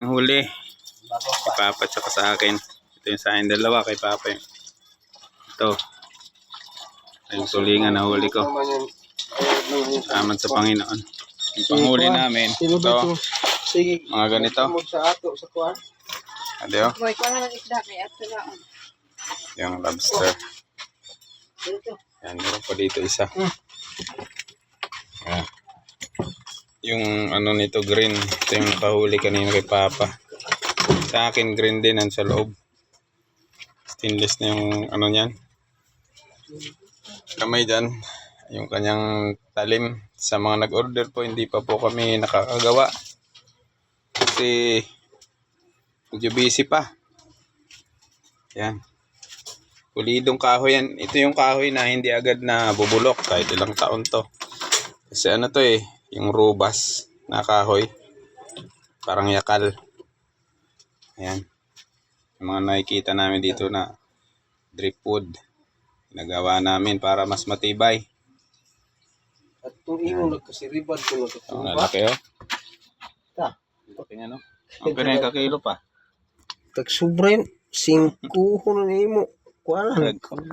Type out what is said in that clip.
Ang huli. Kay Papa tsaka sa akin. Ito yung sa akin dalawa kay Papa. yun. Ito. Ito yung tulingan na huli ko. Salamat sa Panginoon. Yung panghuli namin. Ito? Mga ganito. Laon. Yung lobster. Yan, meron pa dito isa. Yan. Yung ano nito green. Ito yung kahuli kanina kay Papa. Sa akin green din ang sa loob. Stainless na yung ano niyan. Kamay dyan. Yung kanyang talim. Sa mga nag-order po, hindi pa po kami nakakagawa. Kasi medyo busy pa. Yan. Pulidong kahoy yan. Ito yung kahoy na hindi agad na bubulok kahit ilang taon to. Kasi ano to eh, yung rubas na kahoy. Parang yakal. Ayan. Yung mga nakikita namin dito na dripwood. Ginagawa namin para mas matibay. At itong imo nagkasiribad ko Ang nagkatumba. lalaki oh. Ta. Laki nga no. Ang pinay kakilo pa. Tag sobra yun. Singkuho na nimo. Kuwan. Nag-